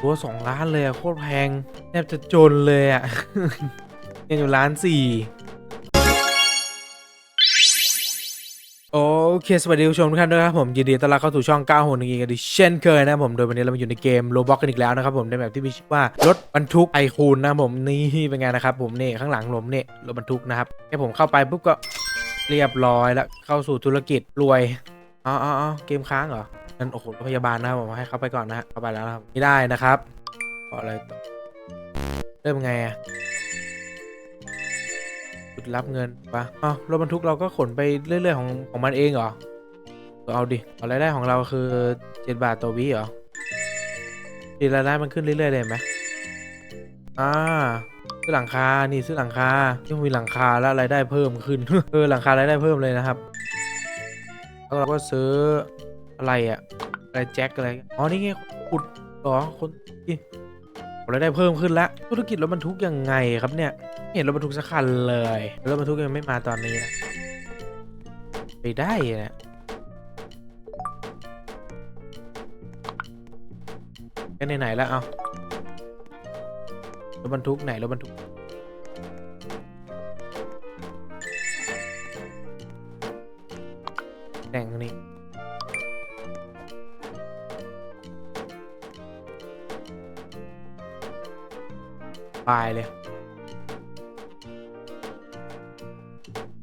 ตัวสองล้านเลยอะโคตรแพงแทบจะจนเลยอะเงินอยู่ล้านสี่โอเค สวัสดีผู้ชมทุกท่านด้วยครับผม ยินดีต้อนรับเข้าสู่ช่อง9หัวหนึ่งอีกกันเช่นเคยนะครับผม โดยวันนี้เรามาอยู่ในเกมโลบ็อกกันอีกแล้วนะครับผม ในแบบที่มีชื่อว่ารถบรรทุกไอคูนนะผม นี่เป็นไงนะครับผมนี่ข้างหลังผมนี่รถบรรทุกนะครับแค่ผมเข้าไปปุ๊บก็เรียบร้อยแล้วเข้าสู่ธุรกิจรวยอ๋ออ๋อเกมค้างเหรอ นั่นโอ้โหรถพยาบาลนะครับผมให้เข้าไปก่อนนะฮะเข้าไปแล้วนะครับไม่ได้นะครับขออะไรต่อเริ่มไงอะจุดรับเงินปะอ๋อรถบรรทุกเราก็ขนไปเรื่อย ๆ ของของมันเองเหรอเอาดิเอารายได้ของเราคือเจ็ดบาทต่อวิเหรอดีรายได้มันขึ้นเรื่อยๆเลยไหมอ่าซื้อหลังคา นี่ซื้อหลังคาที่มีหลังคาแล้วรายได้เพิ่มขึ้น เออหลังคารายได้เพิ่มเลยนะครับ แล้วเราก็ซื้อ อะไรอะอะไรแจ็คอะไร อ๋อ นี่ไงขุดเหรอคนที่รายได้เพิ่มขึ้นแล้ว ธุรกิจรถบรรทุกยังไงครับเนี่ย เห็นรถบรรทุกสักคันเลยรถบรรทุกยังไม่มาตอนนี้นะไปได้เนี่ยกันไหนๆแล้วเอารถบรรทุกไหนรถบรรทุกแต่งนี่ ปายเลย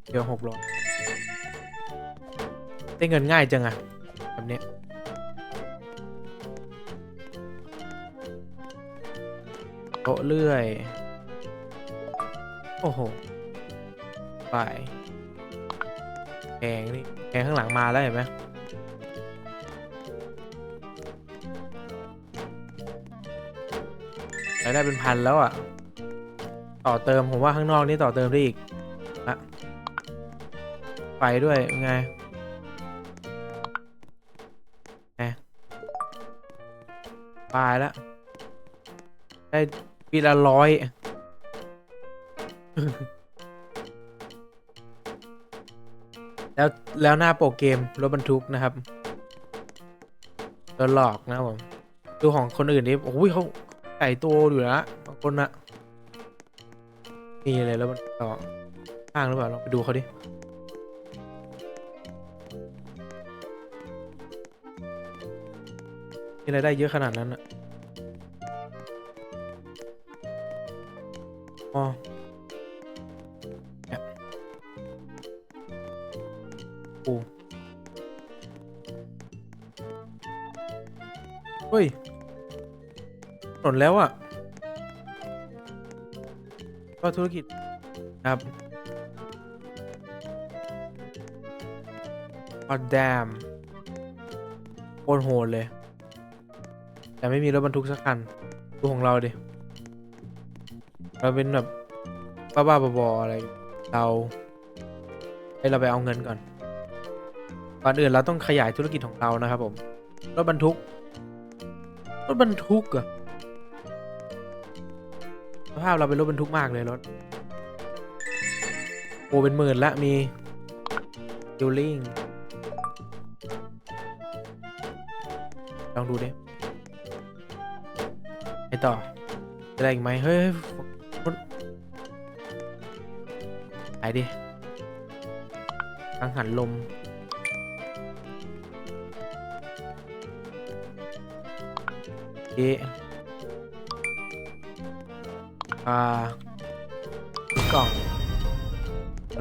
เดี๋ยวหกร้อยได้เงินง่ายจังอะแบบเนี้ยโต๊ะเลื่อย โอ้โหไปแพงนี่แพงข้างหลังมาแล้วเห็นไหม ได้เป็นพันแล้วอะ ต่อเติมผมว่าข้างนอกนี่ต่อเติมได้อีกอะไฟด้วยยังไงไงไปแล้วได้ปีละร้อยแล้วแล้วหน้าโปรเกมรถบรรทุกนะครับโดนหลอกนะผมดูของคนอื่นนี่โอ้ยเขา ใส่ตัวอยู่นะบางคนนะนี่เลยแล้วมันต่อข้างหรือเปล่าลองไปดูเขาดิมีรายได้เยอะขนาดนั้นอะอ๋อโอ้เฮ้ย ถนนแล้วอะ่ะ ก็ธุรกิจครับอดแดมโคตรโหดเลย แต่ไม่มีรถบรรทุกสักคันดูของเราดิ เราเป็นแบบบ้าๆบอๆอะไร เราให้เราไปเอาเงินก่อน ก่อนอื่นเราต้องขยายธุรกิจของเรานะครับผม รถบรรทุก รถบรรทุกอะ สภาพเราเป็นรถบรรทุกมากเลยรถโอ้เป็นหมื่นละมีดิลลิ่งลองดูดิไปต่อจะได้อีกไหมเฮ้ยไปดิกังหันลมเอะ อ่ากล่อง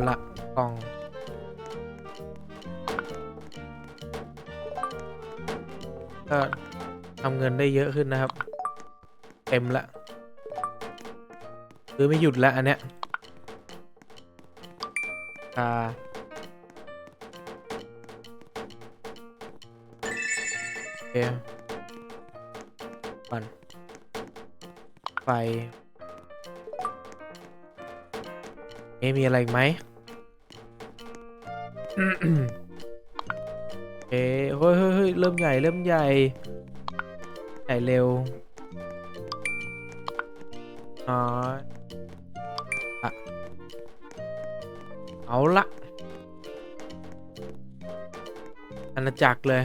ละกล่องก็ทำเงินได้เยอะขึ้นนะครับ เต็มละคือไม่หยุดล้วอันเนี้ยอ่าโอเคก่อนไฟ เอมีอะไรไหมเอ้เฮ้ยเฮ้ยเฮ้ยเริ่มใหญ่เริ่มใหญ่ ใหญ่เร็วอ๋ออะเอาละอาณาจักรเลย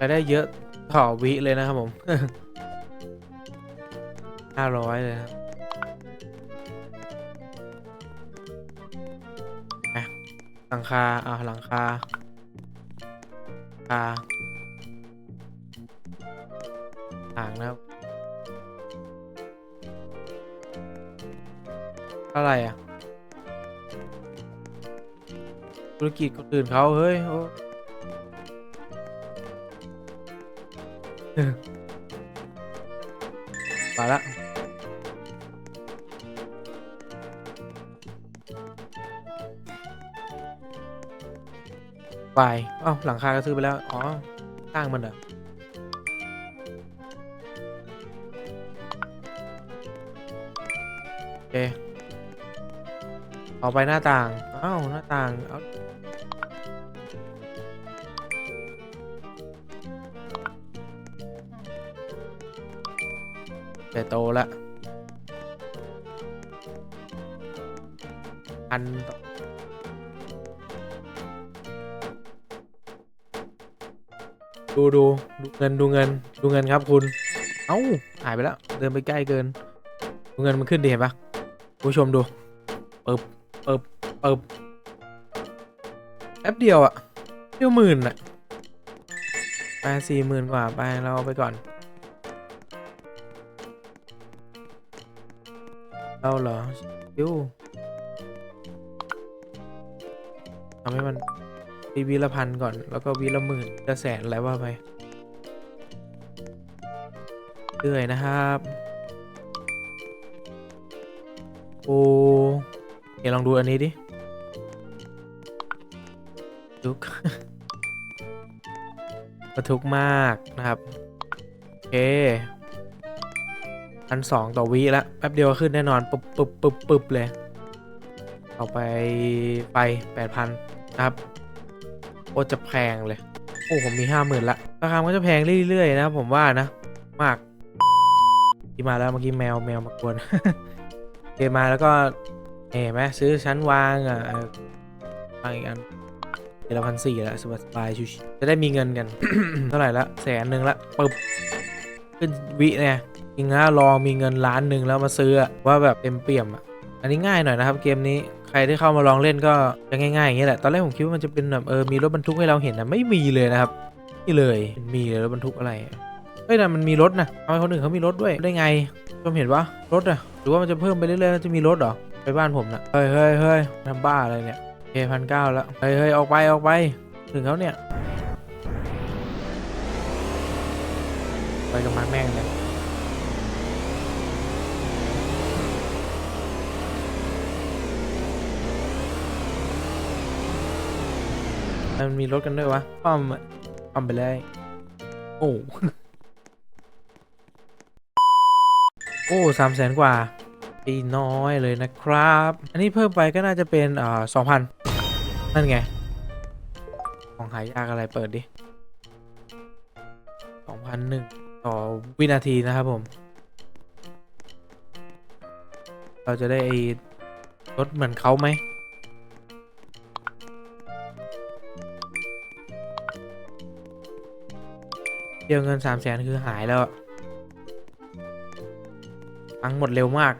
รายได้เยอะต่อวิเลยนะครับผมห้าร้อยเลยครับหลังคาอ่าหลังคาคาต่างนะครับอะไรอะ ธุรกิจคนอื่นเขาเฮ้ย มาละไปเอ้าหลังคาก็ซื้อไปแล้ว อ๋อสร้างมันเหรอโอเคเอาไปหน้าต่าง อ้าว หน้าต่าง เอา แต่โตละอันดูดูดูเงินดูเงินดูเงินครับคุณ เอ้าหายไปแล้ว เดินไปใกล้เกิน ดูเงินมันขึ้นดีเห็นปะผู้ชมดูเปิบเปิบเปิบแป๊บเดียวอะเดียวหมื่นอะไปสี่หมื่นกว่าไปเราเอาไปก่อน เราเหรอยูทำให้มันปีวีละพันก่อน แล้วก็วีละหมื่นจะแสนอะไรว่าไปเรื่อยนะครับ โอ้เดี๋ยวลองดูอันนี้ดิทุกประทุกมากนะครับ โอเค พันสองต่อวิละแป๊บเดียวขึ้นแน่นอนปึ๊บปึ๊บปึ๊บปึ๊บเลย เอาไปไปแปดพันนะครับโคตรจะแพงเลย โอ้ ผมมีห้าหมื่นละ ราคามันก็จะแพงเรื่อยๆนะผมว่านะ มาก ที่มาแล้วเมื่อกี้แมวแมวมากวนเกมมาแล้วก็เห็นไหมซื้อชั้นวางอะวางอีกอันเดือนละพันสี่ละสบายสบายชิวๆจะได้มีเงินกัน เท่าไหร่ละแสนหนึ่งละปึ๊บขึ้นวิเนี่ย ริงนะลองมีเงินล้านหนึ่งแล้วมาซื้อว่าแบบเต็มเปี่ยมอะอันนี้ง่ายหน่อยนะครับเกมนี้ใครที่เข้ามาลองเล่นก็จะง่ายๆอย่างนี้แหละตอนแรกผมคิดว่ามันจะเป็นแบบเออมีรถบรรทุกให้เราเห็นนะไม่มีเลยนะครับนี่เลยมีเลยรถบรรทุกอะไรเฮ้ยนะมันมีรถนะทำไมคนอื่นเขามีรถด้วยได้ไงชมเห็นปะรถอะหรือว่ามันจะเพิ่มไปเรื่อยๆจะมีรถเหรอไปบ้านผมนะเฮ้ยเฮ้ยเฮ้ยทำบ้าอะไรเนี่ยเคพันเก้าแล้วเฮ้ยเฮ้ยออกไปออกไปถึงเขาเนี่ย มันมีรถกันด้วยวะป้อมป้อมไปเลยโอ้โอ้สามแสนกว่าปีน้อยเลยนะครับ อันนี้เพิ่มไปก็น่าจะเป็นอ่าสองพันนั่นไง ของหายากอะไรเปิดดิสองพันหนึ่งต่อวินาทีนะครับผม เราจะได้ไอ้รถเหมือนเขาไหม เดียวเงินสามแสนคือหายแล้วอะตังหมดเร็วมาก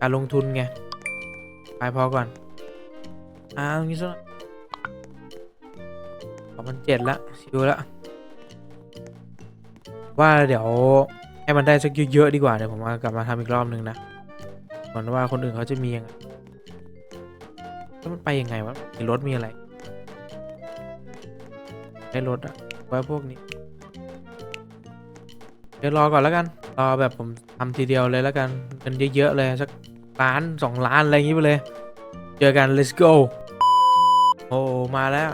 การลงทุนไง ไปพอก่อน อ่าตรงนี้ซะสองพันเจ็ดละชิวละ ว่าเดี๋ยวให้มันได้สักเยอะๆดีกว่า เดี๋ยวผมมากลับมาทำอีกรอบนึงนะก่อนว่าคนอื่นเขาจะมียังไงแล้วมันไปยังไงวะมีรถมีอะไร ได้รถอะไว้พวกนี้ เดี๋ยวรอก่อนแล้วกัน รอแบบผมทำทีเดียวเลยแล้วกันเงินเยอะๆเลยสักล้านสองล้านอะไรอย่างงี้ไปเลย เจอกัน let's go โอ้มาแล้ว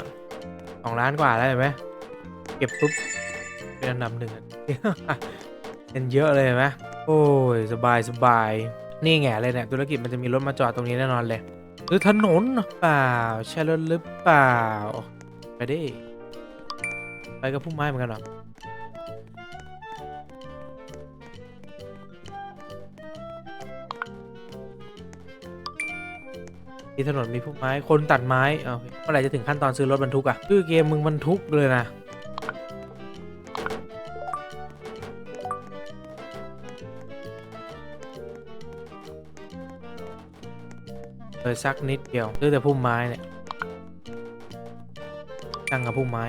สองล้านกว่าแล้วเห็นไหมเก็บปุ๊บเป็นอันดับหนึ่งเงินเยอะเลยเห็นไหมโอ้ยสบายสบายนี่ไงเลยเนี่ยธุรกิจมันจะมีรถมาจอดตรงนี้แน่นอนเลยหรือถนนหรือเปล่าใช่รถหรือเปล่าไปดิ ไปกับพุ่มไม้เหมือนกันหรอมีถนนมีพุ่มไม้คนตัดไม้เอาเมื่อไหร่จะถึงขั้นตอนซื้อรถบรรทุกอะชื่อเกมมึงบรรทุกเลยนะเลยสักนิดเดียวซื้อแต่พุ่มไม้เนี่ยจังกับพุ่มไม้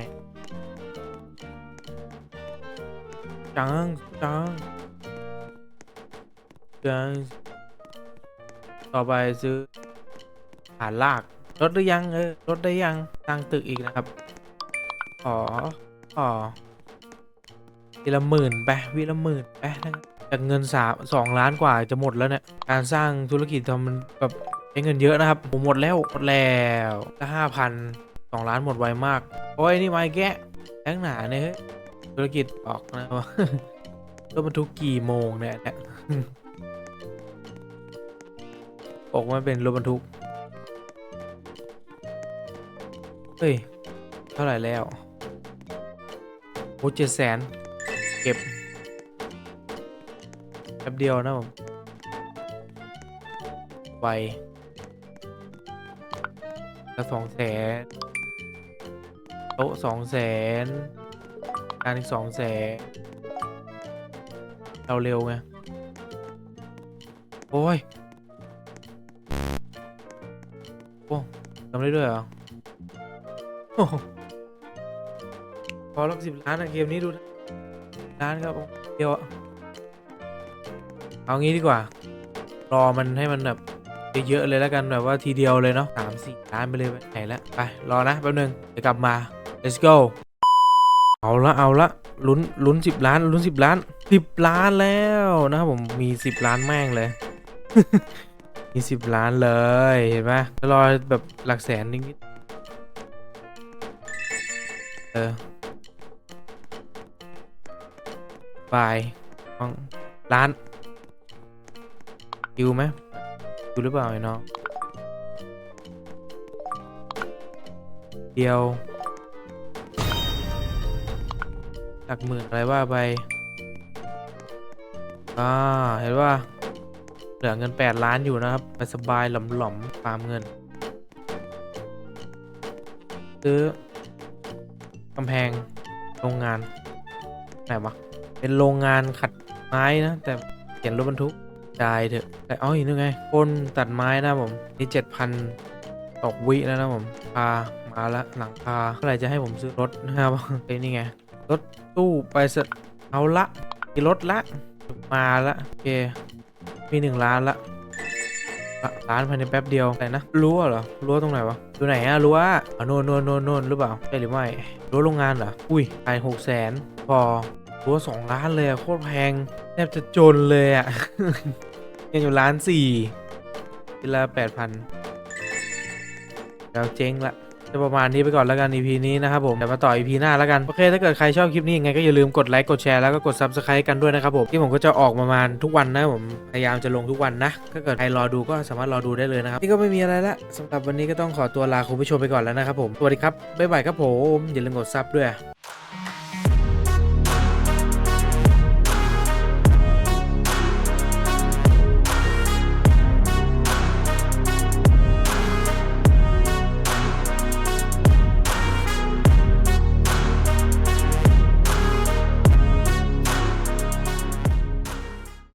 จังจังจังต่อไปซื้อฐานลากลดหรือยังเออลดได้ยังตั้งตึกอีกนะครับ ขอ ขอวีละหมื่นไปวีละหมื่นไปนะครับจากเงินสามสองล้านกว่าจะหมดแล้วเนี่ย การสร้างธุรกิจทำมันแบบใช้เงินเยอะนะครับ ผมหมดแล้วหมดแล้วห้าพันสองล้านหมดไวมาก โอ้ยนี่ไม้แกะแทั้งหนาเนี่ย ธุรกิจออกนะว่ารถบรรทุกกี่โมงเนี่ยเนี่ยบอกว่าเป็นรถบรรทุก เฮ้ย เท่าไหร่แล้วโอ้เจ็ดแสนเก็บแป๊บเดียวนะผมไวก็สองแสนโต๊ะสองแสน การอีกสองแสนเราเร็วไง โอ้ย โอ้ทำได้ด้วยเหรอโอ้โหพอรักสิบล้านอะเกมนี้ดูล้านครับเดียวเอางี้ดีกว่า รอมันให้มันแบบเยอะๆเลยแล้วกันแบบว่าทีเดียวเลยเนาะสามสี่ล้านไปเลยไปไหนแล้วไป รอนะแป๊บนึงเดี๋ยวกลับมา let's go เอาละเอาละลุ้นลุ้นสิบล้านลุ้นสิบล้านสิบล้านแล้วนะครับผมมีสิบล้านแม่งเลยมีสิบล้านเลยเห็นไหมล้วรอแบบหลักแสนนิดๆเออบายน้องร้านอยู่ไหมอยู่หรือเปล่าไอ้น้องเดียว หลักหมื่นอะไรว่าไปอ่าเห็นว่าเหลือเงิน 8 ล้านอยู่นะครับไปสบายหล่อมๆฟามเงิน ซื้อกำแพงโรงงานไหนวะเป็นโรงงานขัดไม้นะ แต่เขียนรถบรรทุกจ่ายเถอะแต่เอ้าอีกนึงไงคนตัดไม้นะผมนี่เจ็ดพันตกวิแล้วนะผมพามาละหลังคาเมื่อไหร่จะให้ผมซื้อรถนะครับเอ้นี่ไง รถตู้ไปเสร็จเอาละมีรถละ มาละโอเคมีหนึ่งล้านละล้านภายในแป๊บเดียวอะไรนะรั้วเหรอรั้วตรงไหนวะอยู่ไหนอะรั้วอ๋อโน่นโน่นโน่นโน่นหรือเปล่าใช่หรือไม่รั้วโรงงานเหรออุ้ยขายหกแสนพอรั้วสองล้านเลยโคตรแพงแทบจะจนเลยอะยังอยู่ล้านสี่ทีละแปดพันแล้วเจ๊งละ จะประมาณนี้ไปก่อนแล้วกัน EP นี้นะครับผมเดี๋ยวมาต่อ EP หน้าแล้วกัน โอเค ถ้าเกิดใครชอบคลิปนี้ยังไงก็อย่าลืมกดไลค์กดแชร์แล้วก็กด Subscribe กันด้วยนะครับผมที่ผมก็จะออกประมาณทุกวันนะผมพยายามจะลงทุกวันนะถ้าเกิดใครรอดูก็สามารถรอดูได้เลยนะครับนี่ก็ไม่มีอะไรละสำหรับวันนี้ก็ต้องขอตัวลาคุณผู้ชมไปก่อนแล้วนะครับผมสวัสดีครับบ๊ายบายครับผมอย่าลืมกดซับด้วย